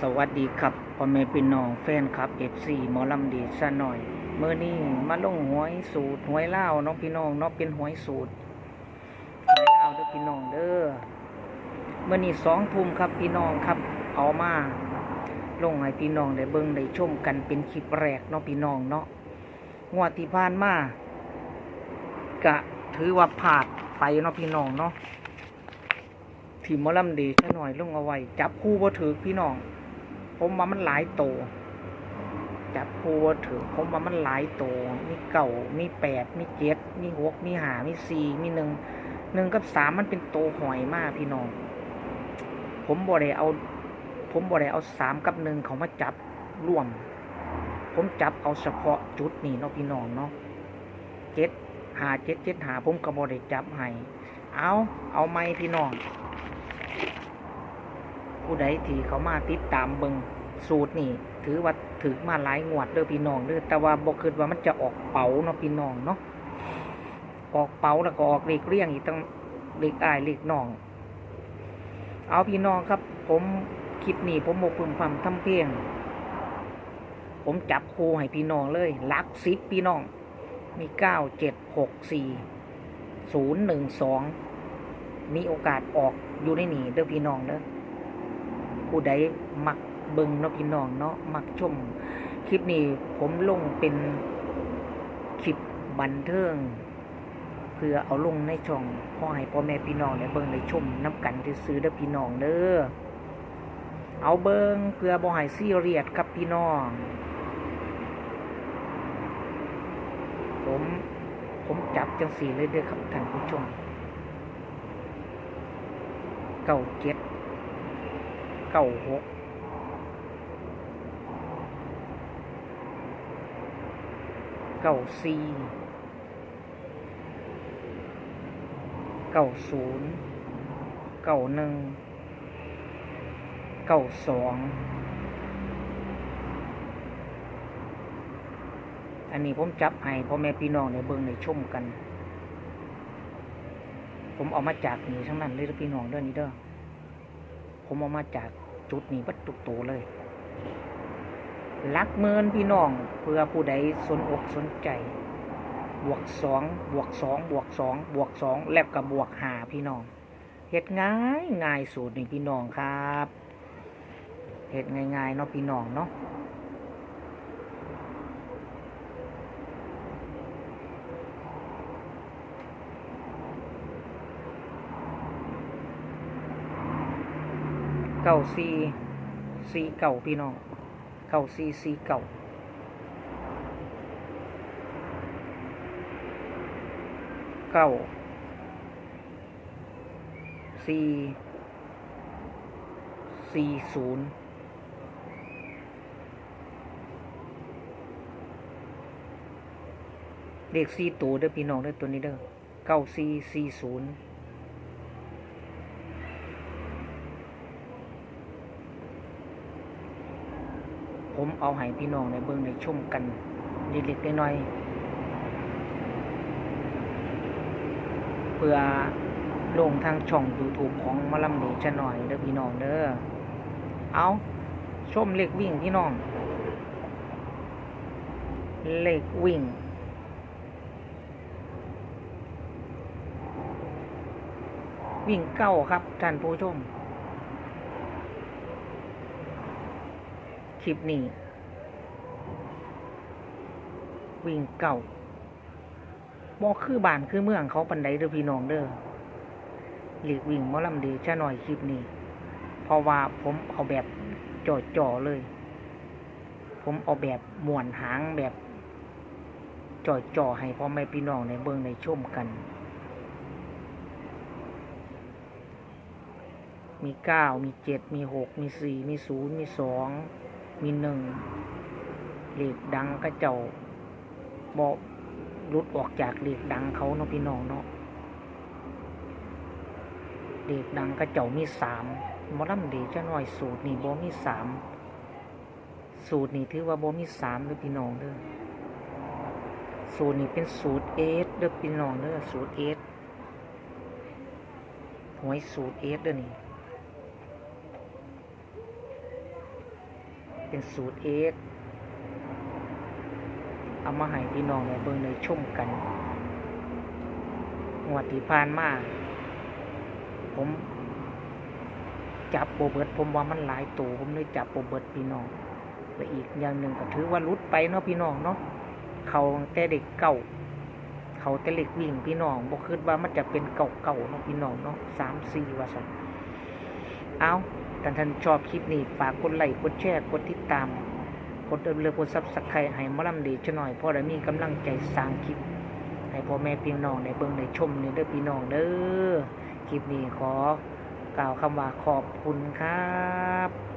สวัสดีครับพ่อแม่พี่น้องแฟนครับเอฟซีหมอลำดีซะหน่อยเมื่อนี้มาลงหวยสูตรหวยเล่าน้องพี่น้องเนาะเป็นหวยสูตรหวยเล่าเด้อพี่น้องเด้อเมื่อนี้สองทุ่มครับพี่น้องครับ เอามาลงให้พี่น้องได้เบิ่งได้ชมกันเป็นคลิปแรกเนาะพี่น้องเนาะงวดที่ผ่านมากะถือว่าผาดไปเนาะพี่น้องเนาะที่มอลำดีซะหน่อยลงเอาไว้จับคู่บ่ถือพี่น้อง ผมว่ามันหลายโตจับคู่บ่ถือผมว่ามันหลายโตมีเก่ามีแปดมีเจ็ดมีหกมีหามีสี่มีหนึ่งหนึ่งกับสามมันเป็นโตหอยมากพี่น้อง ผมบ่ได้เอา ผมบ่ได้เอาสามกับหนึ่งเขามาจับร่วม ผมจับเอาเฉพาะจุดนี่เนาะพี่น้องเนาะเจ็ดหาเจ็ดเจ็ดหาผมก็บ่ได้จับให้เอาเอาไหมพี่น้อง ผู้ใดที่เขามาติดตามเบิงสูตรนี่ ถือว่าถือมาหลายงวดเด้อพี่น้องเด้อแต่ว่าบ่คิดว่ามันจะออกเป๋าเนาะพี่น้องเนาะออกเป๋าแล้วก็ออกเลขเรียงอีกตั้งเลขอ้ายเลขน้อง เอาพี่น้องครับ ผมคลิปนี้ผมบ่พึมพำทำเพียง ผมจับคู่ให้พี่น้องเลยลักซิปพี่น้อง มีเก้าเจ็ดหกสี่ศูนย์หนึ่งสองมีโอกาสออกอยู่ในนี่เด้อพี่น้องเด้อ ผู้ใดมักเบิงเนาะพี่น้องเนาะมักชมคลิปนี้ผมลงเป็นคลิปบันเทิงเพื่อเอาลงในช่องพ่อให้พ่อแม่พี่น้องได้เบิงได้ชมน้ำกันที่ซื้อเด้อพี่น้องเด้อเอาเบิงเพื่อบ่ให้ซีเรียสครับพี่น้อง ผมผมจับจังสีเลยเด้อครับท่านผู้ชมเก้าเจ็ด เก้าหกเก้าสี่เก้าศูนย์เก้าหนึ่งเก้าสองอันนี้ผมจับให้พ่อแม่พี่น้องในเบิงในชมกัน ผมเอามาจากนี่ทั้งนั้นเลยพี่น้องเด้อนี่เด้อผมเอามาจาก จุดนี้วัตถุโตเลยลักเมินพี่น้องเพื่อผู้ใดสนอกสนใจ บวกสองบวกสองบวกสองบวกสองแลบกับบวกหาพี่น้องเห็ดง่ายง่ายสูตรนี่พี่น้องครับเห็ดง่ายๆเนาะพี่น้องเนาะ เก้าสี่สี่เก่าพี่น้องเก้าสี่สี่เก่าเก้าสี่สี่ศูนย์เลขสี่ตัวเด้อพี่น้องเด้อตัวนี้เด้อเก้าสี่สี่ศูนย์ ผมเอาให้พี่น้องในเบิ่งในชมกันเล็กๆน้อยๆเพื่อลงทางช่อง YouTube ของมะลำเดชะหน่อยเด้อพี่น้องเด้อเอาชมเลขวิ่งพี่น้อง เลขวิ่งวิ่งเก้าครับท่านผู้ชม คลิปนี้ วิ่งเก่าบอคือบ้านคือเมืองเขาปันไดเด้อพี่น้องเด้อหลีกวิ่งมอลำดีชะหน่อยคลิปนี้ เพราะว่าผมเอาแบบจ่อๆเลย ผมเอาแบบม่วนหางแบบจ่อๆให้พ่อแม่พี่น้องในเบิ่งในชมกัน มีเก้ามีเจ็ดมีหกมีสี่มีศูนย์มีสอง มีหนึ่งเหล็กดังก็เจ้าบอกรุดออกจากเหล็กดังเขาเนาะพี่น้องเนาะเหล็กดังก็เจ้ามีสามมอลำเดจะหน่อยสูตรนี่บ่มีสามสูตรนี่ถือว่าบ่มีสามเด้อพี่น้องเด้อสูตรนี่เป็นสูตรเอสเด้อพี่น้องเด้อสูตรเอสหวยสูตรเอสเด้อนี่ เป็นสูตรเอกเอามาให้พี่น้องในเบิ่งในชมกันงวดที่ผ่านมาผมจับโบเบิดผมว่ามันหลายตัวผมเลยจับโบเบิดพี่น้องและอีกอย่างหนึ่งก็ถือว่าลุดไปเนาะพี่น้องเนาะเขาแต่เด็กเก่า เขาแต่เล็กวิ่งพี่น้องบอกคิดว่ามันจะเป็นเก่าๆเนาะพี่น้องเนาะสามสี่ว่าสันเอา ท่านท่านชอบคลิปนี้ฝากกดไลค์กดแชร์กดติดตามกดเดิมเลยกดซับสไครต์ให้มอลำดีจะหน่อยเพราะได้มีกำลังใจสร้างคลิปให้พ่อแม่พี่น้องในเบิ่งในชมในเด้อพี่น้องเด้อคลิปนี้ขอกล่าวคำว่าขอบคุณครับ